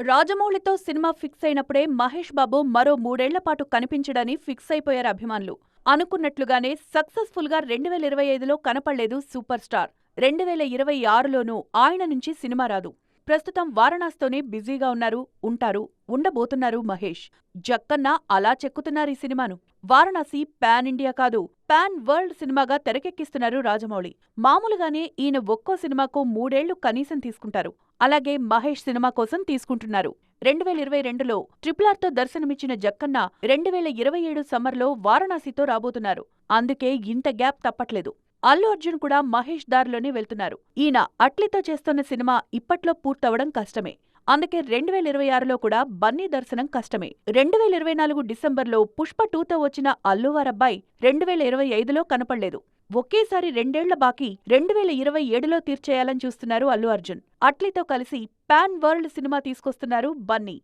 రాజమౌళితో cinema fix అయినప్పుడే మహేష్ బాబు మరో మూడేళ్ళ పాటు కనిపించడని ఫిక్స్ అయిపోయారు అభిమానులు. అనుకున్నట్లుగానే సక్సెస్ఫుల్గా రెండు వేల ఇరవై ఐదులో కనపడలేదు సూపర్ స్టార్. రెండు వేల ఇరవై ఆరులోనూ ఆయన నుంచి సినిమా రాదు. ప్రస్తుతం వారణాసితోనే బిజీగా ఉన్నారు ఉంటారు ఉండబోతున్నారు మహేష్. జక్కన్న అలా చెక్కుతున్నారు ఈ సినిమాను. వారణాసి పాన్ ఇండియా కాదు పాన్ వరల్డ్ సినిమాగా తెరకెక్కిస్తున్నారు రాజమౌళి. మామూలుగానే ఈయన ఒక్కో సినిమాకు మూడేళ్ళు కనీసం తీసుకుంటారు. అలాగే మహేష్ సినిమా కోసం తీసుకుంటున్నారు. రెండు వేల ఇరవై రెండులో ట్రిపులార్తో దర్శనమిచ్చిన జక్కన్న రెండు వేల ఇరవై ఏడు సమ్మర్లో వారణాసితో రాబోతున్నారు. అందుకే ఇంత గ్యాప్ తప్పట్లేదు. అల్లు అర్జున్ కూడా మహేష్ దారిలోనే వెళ్తున్నారు. ఈయన అట్లితో చేస్తున్న సినిమా ఇప్పట్లో పూర్తవడం కష్టమే. అందుకే రెండు వేల ఇరవై ఆరులో కూడా బన్నీ దర్శనం కష్టమే. రెండు వేల ఇరవై నాలుగు డిసెంబర్లో పుష్ప టూతో వచ్చిన అల్లువారబ్బాయి రెండు వేల ఇరవై ఐదులో కనపడలేదు. ఒకేసారి రెండేళ్ళ బాకీ రెండు వేల ఇరవై ఏడులో తీర్చేయాలని చూస్తున్నారు అల్లు అర్జున్. అట్లీతో కలిసి పాన్ వరల్డ్ సినిమా తీసుకొస్తున్నారు బన్నీ.